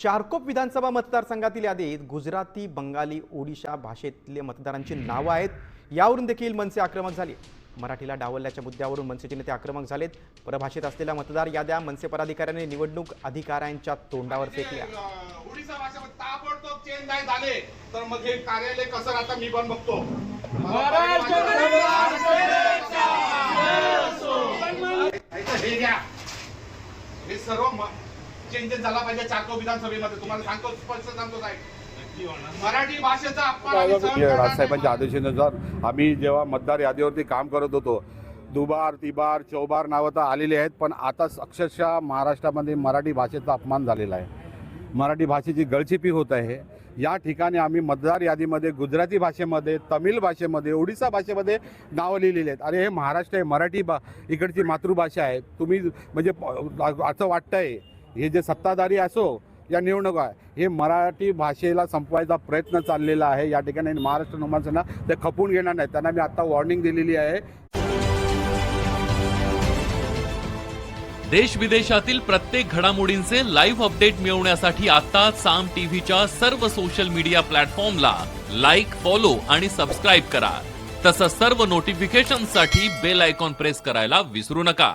चारकोप विधानसभा मतदारसंघातील यादीत गुजराती बंगाली ओडिशा भाषेतले मतदारांची नावं आहेत. यावरून देखील मनसे आक्रमक झाली. मराठीला डावलल्याच्या मुद्द्यावरून मनसेचे नेते आक्रमक झालेत. परभाषेत असलेल्या मतदार याद्या मनसे पदाधिकाऱ्यांनी निवडणूक अधिकाऱ्यांच्या तोंडावर फेकल्या. ओडिसा भाषेमध्ये ताबडतोब चेंज नाही झाले. तर मग हे कार्यालय कसं राहतं मी पण बघतो. ऐका, घ्या. हे सर्व चेंजेस झाला पाहिजे चारको विधानसभेमध्ये. तुम्हाला सांगतो स्पष्ट सांगतो साहेब. मराठी भाषेचा अपमान आणि सहन करणार नाही. राजसाहेबांच्या आदेशानुसार आम्ही जेव्हा मतदार यादीवरती काम करत होतो दुबार तिबार चौबार नावं तर आलेली आहेत पण आता अक्षरशः महाराष्ट्रामध्ये मराठी भाषेचा अपमान झालेला आहे. मराठी भाषेची गळचिपी होत आहे. या ठिकाणी आम्ही मतदार यादीमध्ये गुजराती भाषेमध्ये तमिळ भाषेमध्ये ओडिसा भाषेमध्ये नावं लिहिलेली आहेत. अरे हे महाराष्ट्र आहे मराठी बा इकडची मातृभाषा आहे. तुम्ही म्हणजे असं वाटतंय. हे जे सत्ताधारी असो या निवडणुका हे मराठी भाषेला संपवायचा प्रयत्न चाललेला आहे. या ठिकाणी महाराष्ट्र नोमांना ते खपून घेणार नाही. त्यांना मी आता वॉर्निंग दिलेली आहे. देश विदेशातील प्रत्येक घडामोडींचे लाईव्ह अपडेट मिळवण्यासाठी आता साम टीव्हीच्या सर्व सोशल मीडिया प्लॅटफॉर्मला लाईक फॉलो आणि सबस्क्राईब करा. तसंच सर्व नोटिफिकेशनसाठी बेल आयकॉन प्रेस करायला विसरू नका.